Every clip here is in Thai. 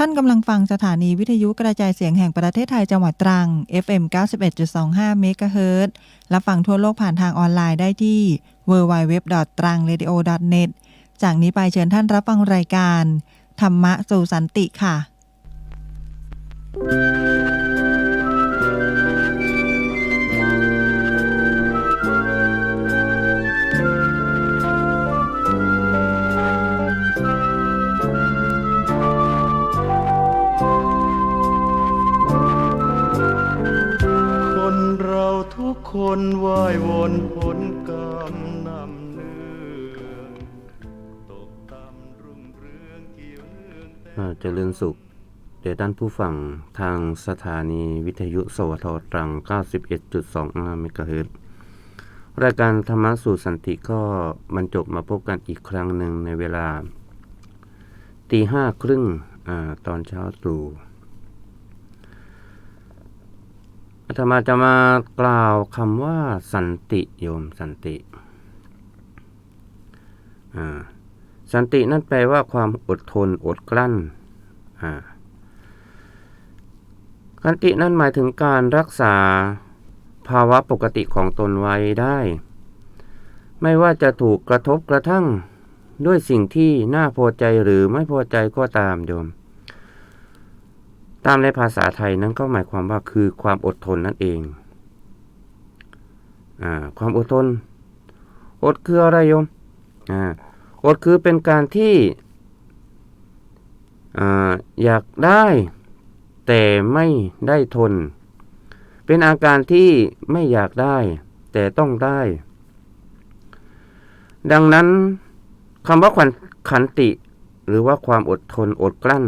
ท่านกำลังฟังสถานีวิทยุกระจายเสียงแห่งประเทศไทยจังหวัดตรัง FM 91.25 เมกะเฮิรตซ์และฟังทั่วโลกผ่านทางออนไลน์ได้ที่ www.trangradio.net จากนี้ไปเชิญท่านรับฟังรายการ ธรรมะสู่สันติค่ะ คนว่ายวนผลกรรมนำเนื่องตกต่ำรุ่งเรืองเกี่ยวเนื่องแต่ อ่าเจริญสุข เดี๋ยวท่านผู้ฟังทางสถานีวิทยุสวทตรัง 91.25เมกะเฮิรตซ์รายการธรรมะสู่สันติก็บรรจบมาพบกันอีกครั้งหนึ่งในเวลาตีห้าครึ่งอาตอนเช้าตรู่ อาตมาจะมากล่าวคำว่าสันติโยมสันติอ่าสันตินั่นแปลว่าความอดทนอดกลั้นอ่าสันตินั่นหมายถึงการรักษาภาวะปกติของตนไว้ได้ ไม่ว่าจะถูกกระทบกระทั่งด้วยสิ่งที่น่าพอใจหรือไม่พอใจก็ตามโยม ตามในภาษาไทยนั้นก็หมายความว่าคือความอดทนนั่นเองอ่าความอดทน อดคืออะไรโยมอ่าอดคือเป็นการที่อาอยากได้ แต่ไม่ได้ทน เป็นอาการที่ไม่อยากได้ แต่ต้องได้ ดังนั้นคำว่าขันขันติ หรือว่าความอดทนอดกลั้น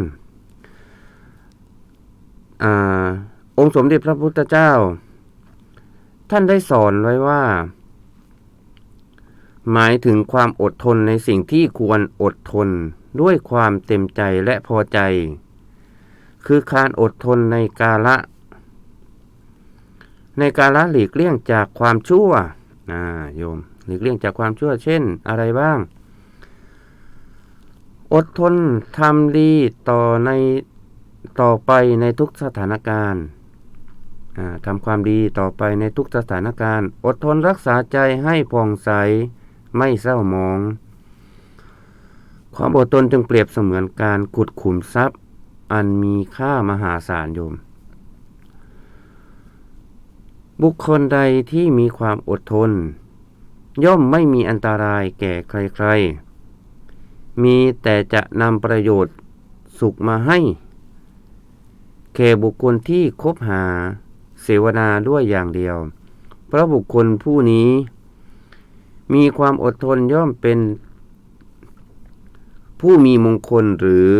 อองค์สมเด็จพระพุทธเจ้า ท่านได้สอนไว้ว่า หมายถึงความอดทนในสิ่งที่ควรอดทนด้วยความเต็มใจและพอใจ คือการอดทนในกาละ ในกาละหลีกเลี่ยงจากความชั่วนะโยม หลีกเลี่ยงจากความชั่ว เช่น อะไรบ้าง อดทนทำดีต่อใน ต่อไปในทุกสถานการณ์ทำความดีต่อไปในทุกสถานการณ์ อดทนรักษาใจให้ผ่องใสไม่เศร้าหมอง ความอดทนจึงเปรียบเสมือนการขุดขุมทรัพย์ อันมีค่ามหาศาลโยม บุคคลใดที่มีความอดทน ย่อมไม่มีอันตรายแก่ใครๆ มีแต่จะนำประโยชน์สุขมาให้ แก่บุคคลที่คบหาเสวนาด้วยอย่างเดียว เพราะบุคคลผู้นี้ มีความอดทนย่อมเป็น ผู้มีมงคลหรือ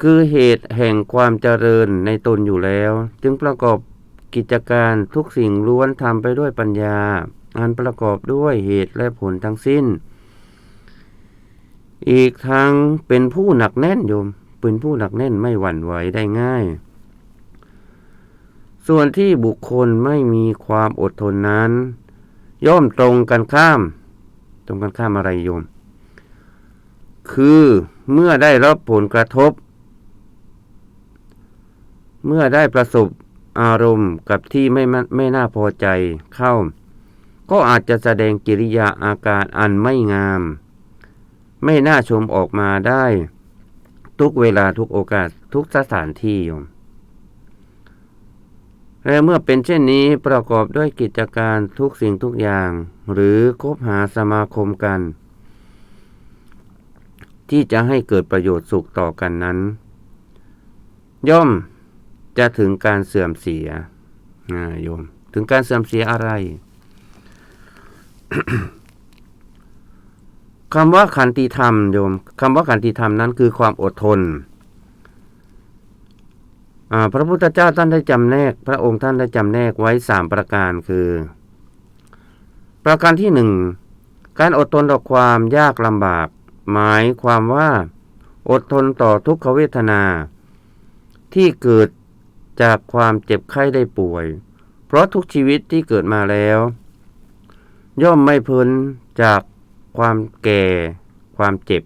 คือเหตุแห่งความเจริญในตนอยู่แล้ว จึงประกอบกิจการทุกสิ่งล้วนทำไปด้วยปัญญา อันประกอบด้วยเหตุและผลทั้งสิ้น อีกทั้งเป็นผู้หนักแน่นโยม เป็นผู้หนักแน่นไม่หวั่นไหวได้ง่าย ส่วนที่บุคคลไม่มีความอดทนนั้น ย่อมตรงกันข้าม ตรงกันข้ามอะไรโยม คือเมื่อได้รับผลกระทบ เมื่อได้ประสบอารมณ์กับที่ไม่ไม่น่าพอใจเข้า ก็อาจจะแสดงกิริยาอาการอันไม่งาม ไม่น่าชมออกมาได้ ทุกเวลาทุกโอกาสทุกสถานที่โยมและเมื่อเป็นเช่นนี้ประกอบด้วยกิจการทุกสิ่งทุกอย่าง หรือคบหาสมาคมกัน ที่จะให้เกิดประโยชน์สุขต่อกันนั้น ย่อมจะถึงการเสื่อมเสียโยม ถึงการเสื่อมเสียอะไร คำว่าขันติธรรมโยมคำว่าขันติธรรมนั้นคือความอดทนพระพุทธเจ้าท่านได้จำแนก พระองค์ท่านได้จำแนกไว้สามประการคือ ประการที่หนึ่งการอดทนต่อความยากลำบาก หมายความว่า อดทนต่อทุกขเวทนา ที่เกิดจากความเจ็บไข้ได้ป่วย เพราะทุกชีวิตที่เกิดมาแล้ว ย่อมไม่พ้นจาก ความแก่ ความเจ็บ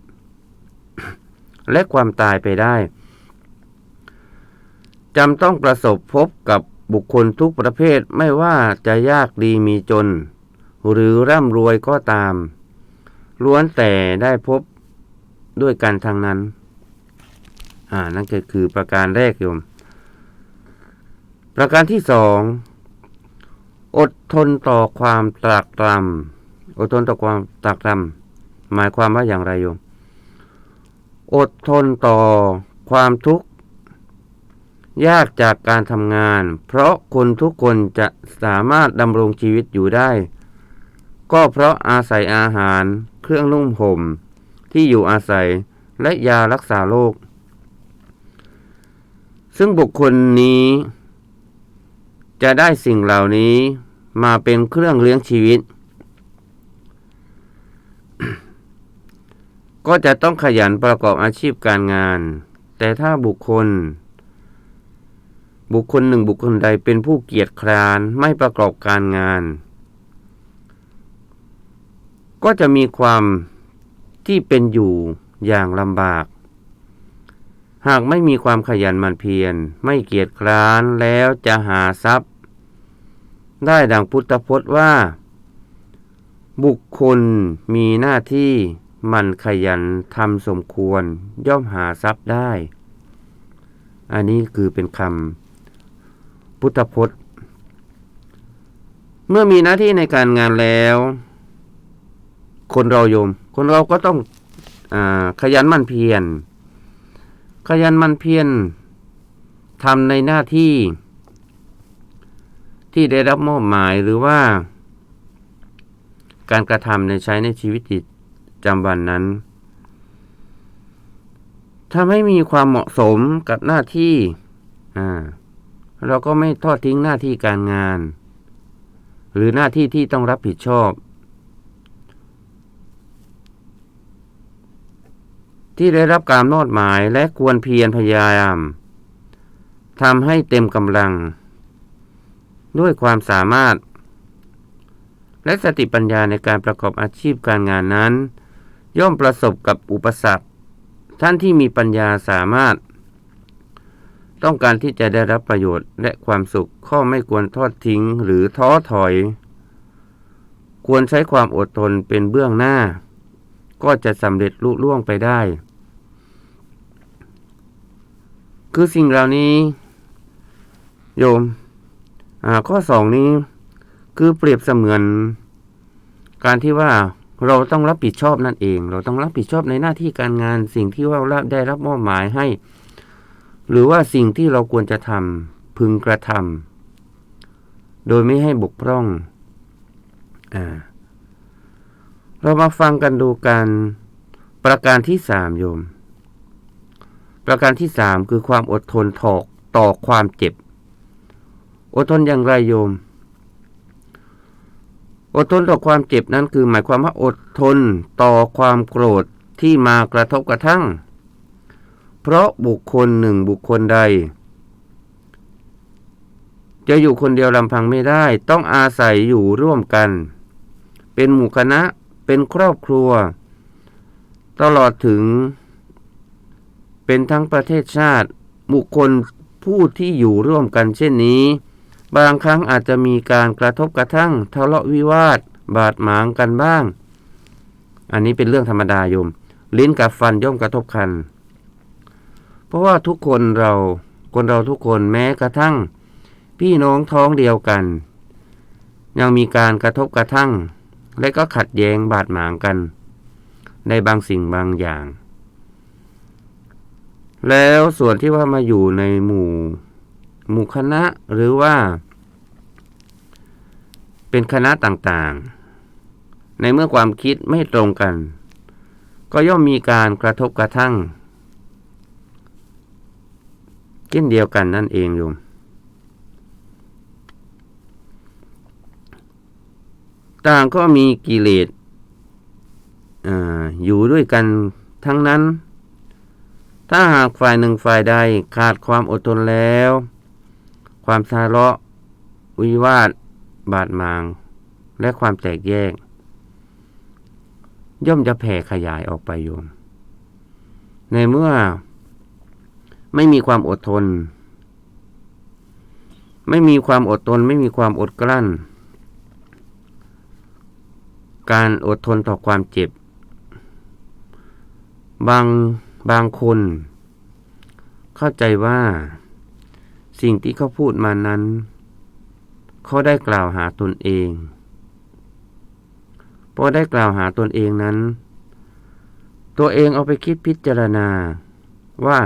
และความตายไปได้จำต้องประสบพบกับบุคคลทุกประเภทไม่ว่าจะยากดีมีจน หรือร่ำรวยก็ตาม ล้วนแต่ได้พบด้วยกันทางนั้น อ่า นั่นก็คือประการแรกโยม ประการที่สอง อดทนต่อความตรากตรำ อดทนต่อความตากตำหมายความว่าอย่างไรโยม อดทนต่อความทุกข์ยากจากการทำงาน เพราะคนทุกคนจะสามารถดำรงชีวิตอยู่ได้ ก็เพราะอาศัยอาหาร เครื่องนุ่งห่ม ที่อยู่อาศัยและยารักษาโรคซึ่งบุคคลนี้ จะได้สิ่งเหล่านี้มาเป็นเครื่องเลี้ยงชีวิต ก็จะต้องขยันประกอบอาชีพการงาน แต่ถ้าบุคคล บุคคลหนึ่งบุคคลใดเป็นผู้เกียจคร้านไม่ประกอบการงาน ก็จะมีความที่เป็นอยู่อย่างลำบาก หากไม่มีความขยันหมันเพียร ไม่เกียจคร้านแล้วจะหาทรัพย์ ได้ดังพุทธพจน์ว่า บุคคลมีหน้าที่ มันขยันทำสมควรย่อมหาทรัพย์ได้ อันนี้คือเป็นคำพุทธพจน์ เมื่อมีหน้าที่ในการงานแล้ว คนเราโยม คนเราก็ต้องอขยันมันเพียร ขยันมันเพียรทำในหน้าที่ที่ได้รับมอบหมายหรือว่า การกระทำในใช้ในชีวิตประ จำวันนั้นถ้าไม่มีความเหมาะสมกับหน้าที่ อ่า เราก็ไม่ทอดทิ้งหน้าที่การงาน หรือหน้าที่ที่ต้องรับผิดชอบ ที่ได้รับการมอบหมายและควรเพียรพยายามทำให้เต็มกำลัง ด้วยความสามารถ และสติปัญญาในการประกอบอาชีพการงานนั้น ย่อมประสบกับอุปสรรค ท่านที่มีปัญญาสามารถ ต้องการที่จะได้รับประโยชน์และความสุขข้อไม่ควรทอดทิ้งหรือท้อถอย ควรใช้ความอดทนเป็นเบื้องหน้า ก็จะสำเร็จลุล่วงไปได้ คือสิ่งเหล่านี้ โยมข้อสองนี้คือเปรียบเสมือน การที่ว่า เราต้องรับผิดชอบนั่นเอง เราต้องรับผิดชอบในหน้าที่การงาน สิ่งที่ว่าเราได้รับมอบหมายให้ หรือว่าสิ่งที่เราควรจะทำพึงกระทำโดยไม่ให้บกพร่องอ่าเรามาฟังกันดูกันประการที่สามโยม ประการที่สามคือความอดทนถอกต่อความเจ็บ อดทนอย่างไรโยม อดทนต่อความเจ็บนั้นคือหมายความว่าอดทนต่อความโกรธที่มากระทบกระทั่ง เพราะบุคคลหนึ่งบุคคลใด จะอยู่คนเดียวลำพังไม่ได้ ต้องอาศัยอยู่ร่วมกัน เป็นหมู่คณะเป็นครอบครัว ตลอดถึง เป็นทั้งประเทศชาติ บุคคลผู้ที่อยู่ร่วมกันเช่นนี้ บางครั้งอาจจะมีการกระทบกระทั่งทะเลาะวิวาท บาดหมางกันบ้าง อันนี้เป็นเรื่องธรรมดาโยม ลิ้นกับฟันย่อมกระทบกัน เพราะว่าทุกคนเราคนเราทุกคนแม้กระทั่ง พี่น้องท้องเดียวกัน ยังมีการกระทบกระทั่ง และก็ขัดแย้งบาดหมางกัน ในบางสิ่งบางอย่าง แล้วส่วนที่ว่ามาอยู่ในหมู่ หมู่คณะหรือว่า เป็นคณะต่างๆ ในเมื่อความคิดไม่ตรงกัน ก็ย่อมมีการกระทบกระทั่งเช่นเดียวกันนั่นเองโยมต่างก็มีกิเลสออยู่ด้วยกันทั้งนั้น ถ้าหากฝ่ายหนึ่งฝ่ายใดขาดความอดทนแล้ว ความทะเลาะวิวาท บาดหมาง และความแตกแยก ย่อมจะแผ่ขยายออกไปโยม ในเมื่อไม่มีความอดทน ไม่มีความอดทน ไม่มีความอดกลั้น การอดทนต่อความเจ็บ บางบางคน เข้าใจว่า สิ่งที่เขาพูดมานั้น เขาได้กล่าวหาตนเองพอได้กล่าวหาตนเองนั้น ตัวเองเอาไปคิดพิจารณาว่า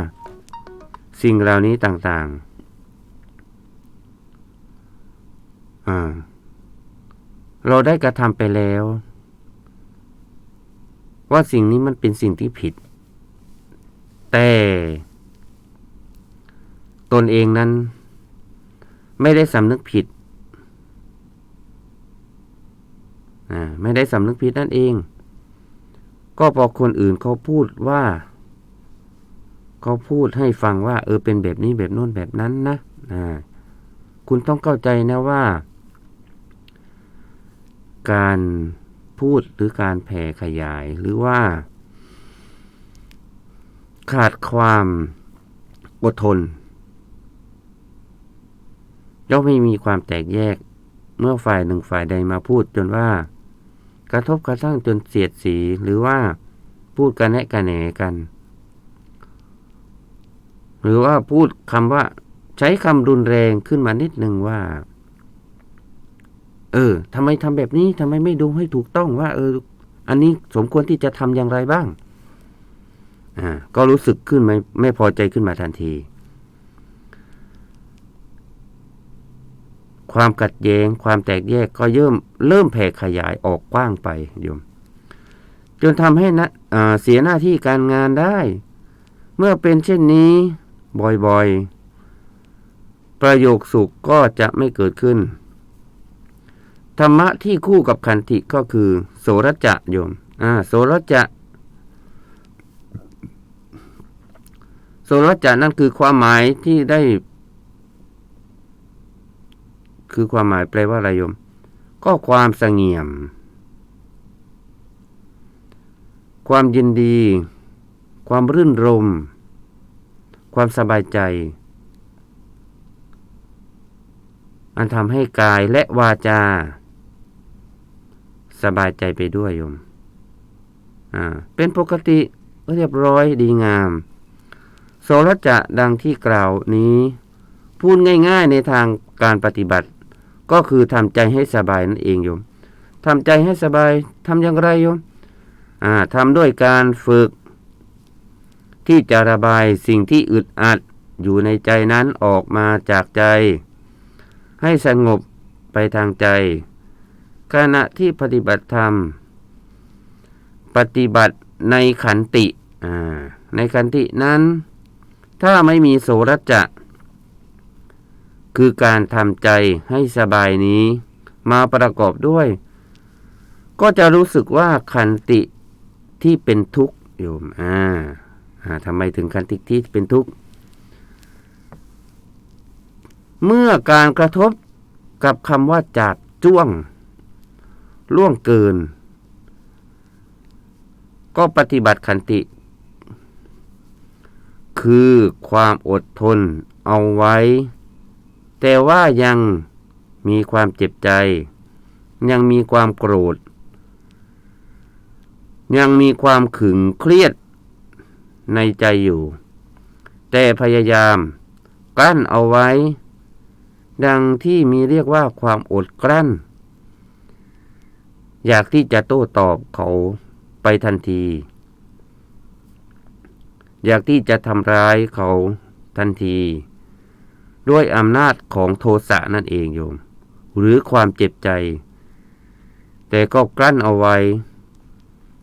สิ่งเหล่านี้ต่างๆ เราได้กระทำไปแล้ว ว่าสิ่งนี้มันเป็นสิ่งที่ผิด แต่ ตนเองนั้น ไม่ได้สำนึกผิดไม่ได้สำนึกผิดนั่นเอง ก็พอคนอื่นเขาพูดว่าเขาพูดให้ฟังว่า เออเป็นแบบนี้แบบโน้นแบบนั้นนะอ่าคุณต้องเข้าใจนะว่า การพูดหรือการแผ่ขยายหรือว่า ขาดความอดทน ย่อมไม่มีความแตกแยก เมื่อฝ่ายหนึ่งฝ่ายใดมาพูดจนว่า กระทบกระทั่งจนเสียดสีหรือว่าพูดกันแนะกันแหนกัน หรือว่าพูดคำว่าใช้คำรุนแรงขึ้นมานิดหนึ่งว่า เออทำไมทำแบบนี้ทำไมไม่ดูให้ถูกต้องว่า เออ อันนี้สมควรที่จะทำอย่างไรบ้าง อ่า ก็รู้สึกขึ้นไม่ไม่พอใจขึ้นมาทันที ความกัดแย้ง ความแตกแยกก็เริ่มเริ่มแผ่ขยายออกกว้างไปโยม จนทำให้นะเสียหน้าที่การงานได้ เมื่อเป็นเช่นนี้บ่อยๆ ประโยคสุขก็จะไม่เกิดขึ้น ธรรมะที่คู่กับขันติก็คือ โสรจะโยมอ่าโสรจะโสรจะนั่นคือความหมายที่ได้ คือความหมายแปลว่าอะไรโยม ก็ความสงเงียม ความยินดี ความรื่นรม ความสบายใจ อันทำให้กายและวาจา สบายใจไปด้วยโยม อ่า เป็นปกติเรียบร้อยดีงาม โสรจะดังที่กล่าวนี้ พูดง่ายๆในทางการปฏิบัติ ก็คือทำใจให้สบายนั่นเองโยมทำใจให้สบายทำอย่างไรโยมอ่าทำด้วยการฝึก ที่จะระบายสิ่งที่อึดอัดอยู่ในใจนั้นออกมาจากใจ ให้สงบไปทางใจ ขณะที่ปฏิบัติธรรม ปฏิบัติในขันติอ่าในขันตินั้น ถ้าไม่มีโสรจะ คือการทำใจให้สบายนี้ มาประกอบด้วย ก็จะรู้สึกว่าขันติที่เป็นทุกข์โยมอ่าทำไมถึงขันติที่เป็นทุกข์เมื่อการกระทบกับคำว่าจับจ้วง ล่วงเกิน ก็ปฏิบัติขันติ คือความอดทนเอาไว้ แต่ว่ายังมีความเจ็บใจ ยังมีความโกรธ ยังมีความขึงเครียดในใจอยู่ แต่พยายามกั้นเอาไว้ ดังที่มีเรียกว่าความอดกลั้น อยากที่จะโต้ตอบเขาไปทันที อยากที่จะทำร้ายเขาทันที ด้วยอำนาจของโทสะนั่นเองโยม หรือความเจ็บใจ แต่ก็กลั้นเอาไว้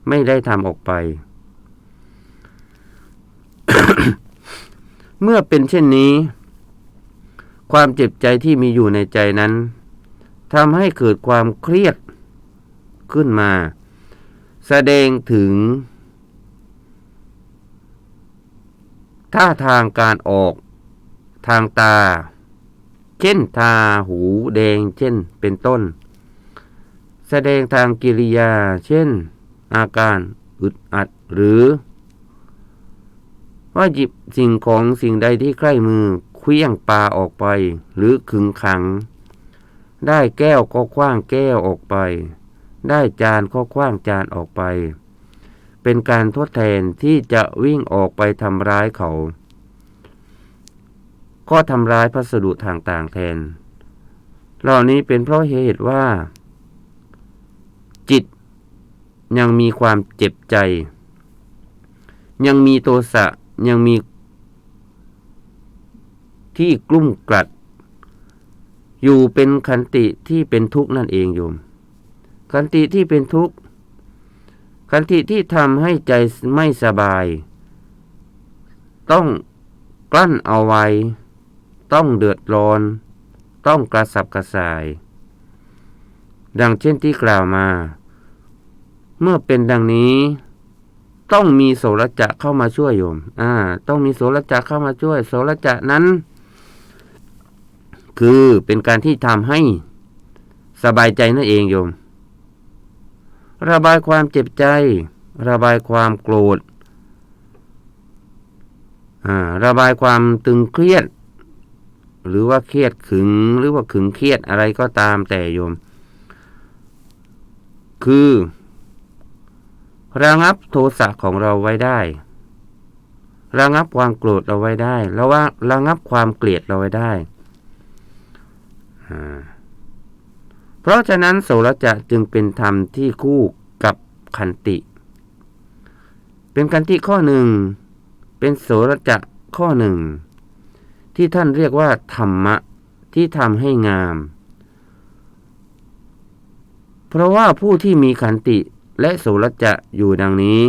ไม่ได้ทำออกไป เมื่อเป็นเช่นนี้ ความเจ็บใจที่มีอยู่ในใจนั้นทำให้เกิดความเครียดขึ้นมา แสดงถึงท่าทางการออก ทางตา เช่นทาหูแดงเช่นเป็นต้น แสดงทางกิริยา เช่น อาการอึดอัดหรือ ว่าหยิบสิ่งของสิ่งใดที่ใกล้มือเคลี้ยงปลาออกไป หรือขึงขัง ได้แก้วก็คว้างแก้วออกไป ได้จานก็คว้างจานออกไป เป็นการทดแทนที่จะวิ่งออกไปทำร้ายเขา ก็ทำร้ายพัสดุต่างๆแทน เหล่านี้เป็นเพราะเหตุว่า จิตยังมีความเจ็บใจ ยังมีโทสะยังมีที่กลุ้มกลัด อยู่เป็นขันติที่เป็นทุกข์นั่นเองโยมขันติที่เป็นทุกข์ขันติที่ทำให้ใจไม่สบาย ต้องกลั้นเอาไว้ ต้องเดือดร้อน ต้องกระสับกระส่าย ดังเช่นที่กล่าวมา เมื่อเป็นดังนี้ ต้องมีโสรจะเข้ามาช่วยโยม อ่า ต้องมีโสรจะเข้ามาช่วย โสรจะนั้น คือเป็นการที่ทำให้สบายใจนั่นเองโยม ระบายความเจ็บใจ ระบายความโกรธอ่าระบายความตึงเครียด หรือว่าเครียดขึงหรือว่าขึงเครียดอะไรก็ตามแต่โยม คือ ระงับโทสะของเราไว้ได้ ระงับความโกรธเราไว้ได้แล้วว่าระงับความเกลียดเราไว้ได้เพราะฉะนั้นโสรจะจึงเป็นธรรมที่คู่กับขันติ เป็นขันติข้อหนึ่ง เป็นโสรจะข้อหนึ่ง ที่ท่านเรียกว่าธรรมะที่ทำให้งาม เพราะว่าผู้ที่มีขันติและโสรจะอยู่ดังนี้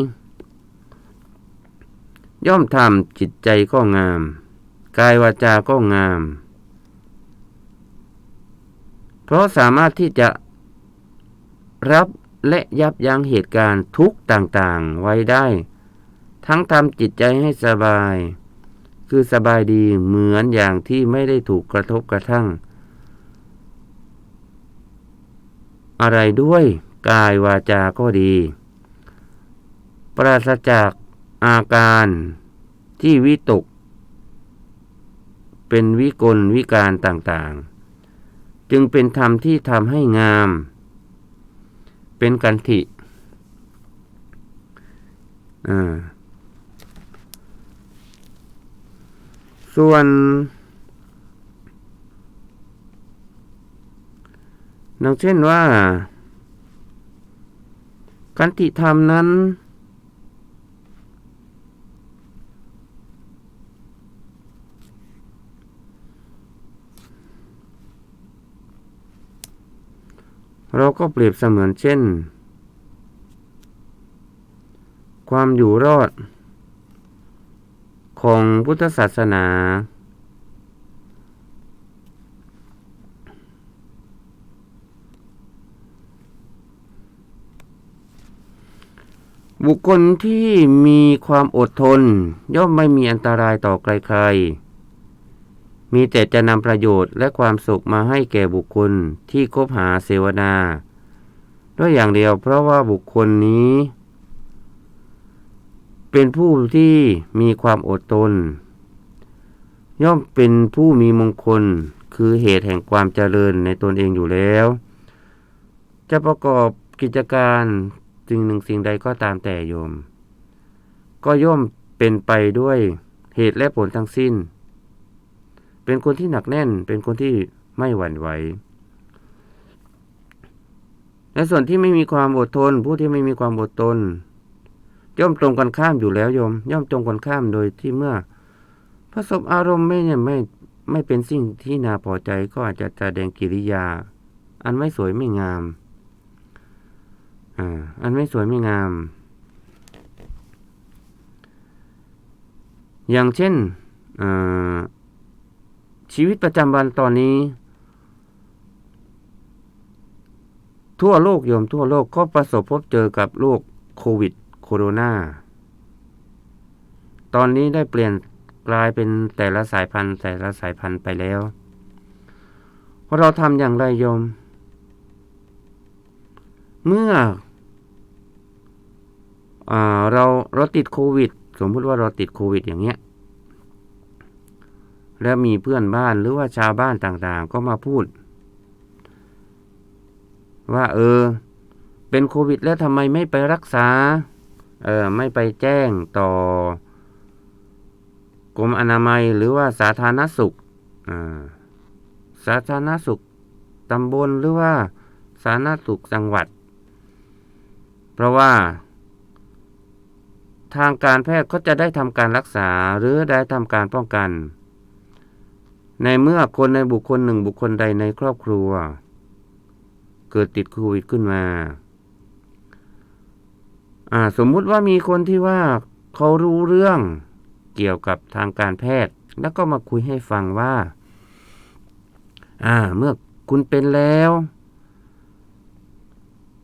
ย่อมทำจิตใจก็งาม กายวาจาก็งาม เพราะสามารถที่จะรับและยับยั้งเหตุการณ์ทุกต่างๆไว้ได้ ทั้งทำจิตใจให้สบาย คือสบายดีเหมือนอย่างที่ไม่ได้ถูกกระทบกระทั่ง อะไรด้วยกายวาจาก็ดี ปราศจากอาการที่วิตก เป็นวิกลวิการต่างๆ จึงเป็นธรรมที่ทำให้งาม เป็นกันทิอ่า ส่วน ดังเช่นว่ากันติธรรมนั้น เราก็เปรียบเสมือนเช่น ความอยู่รอด ของพุทธศาสนา บุคคลที่มีความอดทน ย่อมไม่มีอันตรายต่อใครๆ มีแต่จะนำประโยชน์และความสุขมาให้แก่บุคคลที่คบหาเสวนา ด้วยอย่างเดียวเพราะว่าบุคคลนี้ เป็นผู้ที่มีความอดทนย่อมเป็นผู้มีมงคลคือเหตุแห่งความเจริญในตนเองอยู่แล้ว จะประกอบกิจการสิ่งหนึ่งสิ่งใดก็ตามแต่โยม ก็ย่อมเป็นไปด้วยเหตุและผลทั้งสิ้น เป็นคนที่หนักแน่น เป็นคนที่ไม่หวั่นไหวในส่วนที่ไม่มีความอดทน ผู้ที่ไม่มีความอดทน ย่อมตรงกันข้ามอยู่แล้วโยม ย่อมตรงกันข้ามโดยที่เมื่อประสบอารมณ์ไม่เนี่ยไม่ไม่เป็นสิ่งที่น่าพอใจก็อาจจะแสดงกิริยา อันไม่สวยไม่งามอ่าอันไม่สวยไม่งาม อย่างเช่นชีวิตประจำวันตอนนี้ ทั่วโลกโยมทั่วโลกก็ประสบพบเจอกับโรคโควิด คโรนาตอนนี้ได้เปลี่ยนกลายเป็นแต่ละสายพันธุ์แต่ละสายพันธุ์ไปแล้ว เราทำอย่างไรโยม เมื่ออเราเราติดโควิด สมมติว่าเราติดโควิดอย่างเงี้ย แล้วมีเพื่อนบ้านหรือว่าชาวบ้านต่างๆ ก็มาพูด ว่าเออ เป็นโควิดแล้วทำไมไม่ไปรักษา เออไม่ไปแจ้งต่อกรมอนามัยหรือว่าสาธารณสุขอ่าสาธารณสุขตำบลหรือว่าสาธารณสุขจังหวัด เพราะว่า ทางการแพทย์ก็จะได้ทำการรักษาหรือได้ทำการป้องกัน ในเมื่อคนในบุคคลหนึ่งบุคคลใดในครอบครัว เกิดติดโควิดขึ้นมา อ่าสมมุติว่ามีคนที่ว่าเขารู้เรื่องเกี่ยวกับทางการแพทย์ แล้วก็มาคุยให้ฟังว่า อ่า เมื่อคุณเป็นแล้ว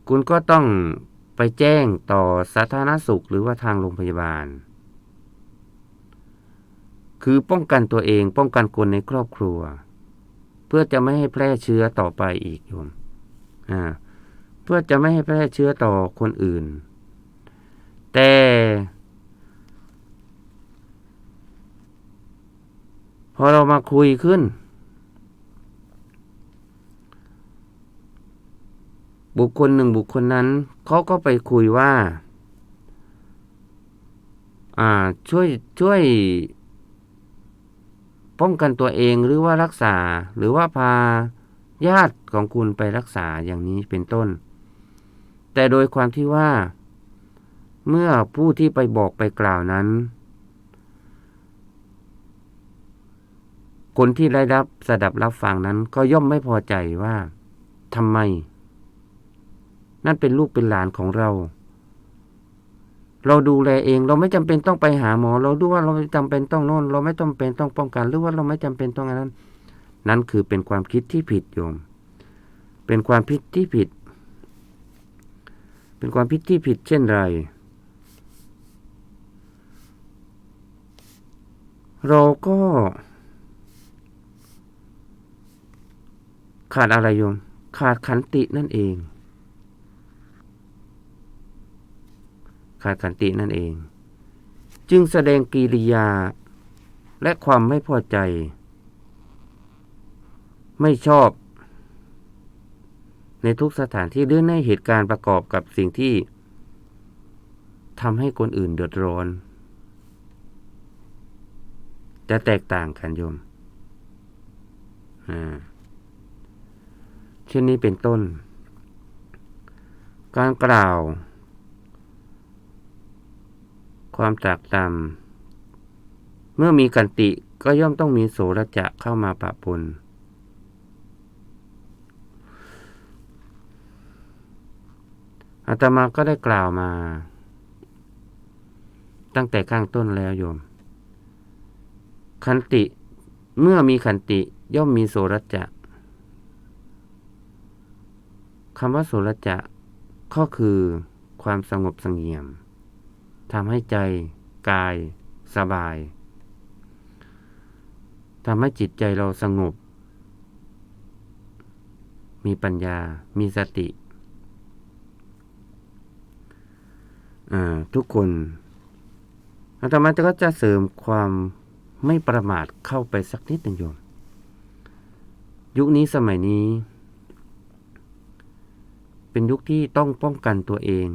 คุณก็ต้องไปแจ้งต่อสาธารณสุขหรือว่าทางโรงพยาบาล คือป้องกันตัวเองป้องกันคนในครอบครัว เพื่อจะไม่ให้แพร่เชื้อต่อไปอีกโยมอ่าเพื่อจะไม่ให้แพร่เชื้อต่อคนอื่น แต่พอเรามาคุยขึ้น บุคคลหนึ่งบุคคลนั้นเขาก็ไปคุยว่า อ่าช่วยช่วยป้องกันตัวเองหรือว่ารักษาหรือว่าพาญาติของคุณไปรักษาอย่างนี้เป็นต้น แต่โดยความที่ว่า เมื่อผู้ที่ไปบอกไปกล่าวนั้น คนที่ได้รับสดับรับฟังนั้น ก็ย่อมไม่พอใจว่าทำไม นั่นเป็นลูกเป็นหลานของเรา เราดูแลเอง เราไม่จำเป็นต้องไปหาหมอ เราดูว่าเราไม่จำเป็นต้องโน่น เราไม่จำเป็นต้องป้องกัน หรือว่าเราไม่จำเป็นต้องอะไรนั้น นั่นคือเป็นความคิดที่ผิดโยม เป็นความคิดที่ผิด เป็นความคิดที่ผิดเช่นไร เราก็ ขาดอะไรโยม ขาดขันตินั่นเอง ขาดขันตินั่นเอง จึงแสดงกิริยา และความไม่พอใจ ไม่ชอบ ในทุกสถานที่หรือในเหตุการณ์ประกอบกับสิ่งที่ทำให้คนอื่นเดือดร้อน จะแตกต่างกันโยมอ่าเช่นนี้เป็นต้น การกล่าว ความตรากตำเมื่อมีกันติก็ย่อมต้องมีโสรจะเข้ามาปะปนอาตมาก็ได้กล่าวมา ตั้งแต่ข้างต้นแล้วโยม ขันติเมื่อมีขันติย่อมมีโสรจะคำว่าโสรจะก็คือความสงบสงเงียมทำให้ใจกาย สบายทำให้จิตใจเราสงบ มีปัญญา มีสติ ทุกคนอาตมาก็จะเสริมความ ไม่ประมาทเข้าไปสักนิดหนึ่งโยม ยุคนี้สมัยนี้ เป็นยุคที่ต้องป้องกันตัวเอง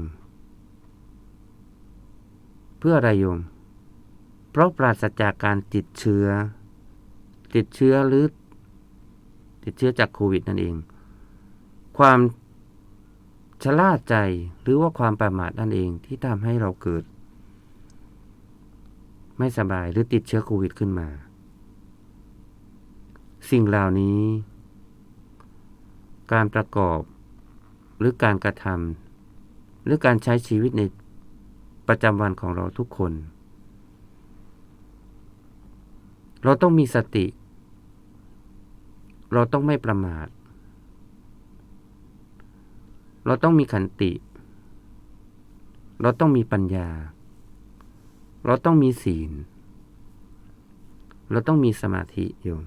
เพื่ออะไรโยม เพราะปราศจากการติดเชื้อ ติดเชื้อหรือ ติดเชื้อจากโควิดนั่นเอง ความชะล่าใจหรือว่าความประมาทนั่นเองที่ทำให้เราเกิด ไม่สบายหรือติดเชื้อโควิดขึ้นมา สิ่งเหล่านี้ การประกอบหรือการกระทำหรือการใช้ชีวิตในประจำวันของเราทุกคน เราต้องมีสติ เราต้องไม่ประมาท เราต้องมีขันติ เราต้องมีปัญญา เราต้องมีศีล เราต้องมีสมาธิโยม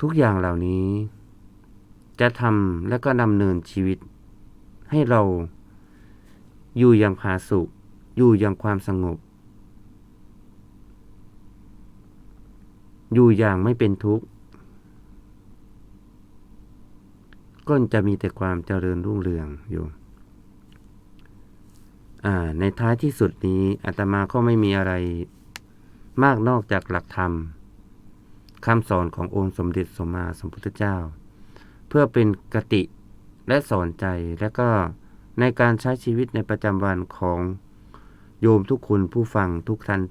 ทุกอย่างเหล่านี้ จะทำและก็ดำเนินชีวิต ให้เราอยู่อย่างผาสุกอยู่อย่างความสงบ อยู่อย่างไม่เป็นทุกข์ก็จะมีแต่ความเจริญรุ่งเรืองอยู่ ในท้ายที่สุดนี้อาตมาก็ไม่มีอะไรมากนอกจากหลักธรรมคำสอนขององค์สมเด็จสมมาสมพุทธเจ้า เพื่อเป็นกติและสอนใจและก็ในการใช้ชีวิตในประจำวันของโยมทุกคนผู้ฟังทุกท่าน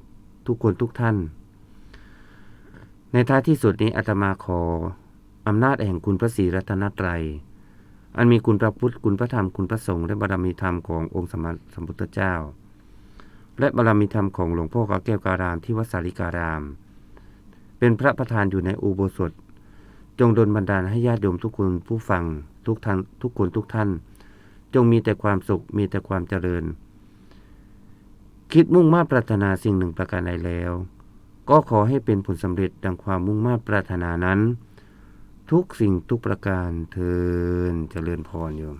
ทุกคนทุกท่าน ในท้ายที่สุดนี้อาตมาขออำนาจแห่งคุณพระศรีรัตนตรัย อันมีคุณพระพุทธคุณพระธรรมคุณพระสงฆ์และบารมีธรรมขององค์สมมาสมพุทธเจ้า และบารมีธรรมของหลวงพ่อกาแก้วการามที่วัดสาริการาม เป็นพระประธานอยู่ในอุโบสถ จงดลบันดาลให้ญาติโยมทุกคนผู้ฟังทุกท่านทุกคนทุกท่าน จงมีแต่ความสุขมีแต่ความเจริญ คิดมุ่งมา่ปรารถนาสิ่งหนึ่งประการใดแล้ว ก็ขอให้เป็นผลสำเร็จดังความมุ่งมา่ปรารถนานั้น ทุกสิ่งทุกประการเทินเจริญพรโยม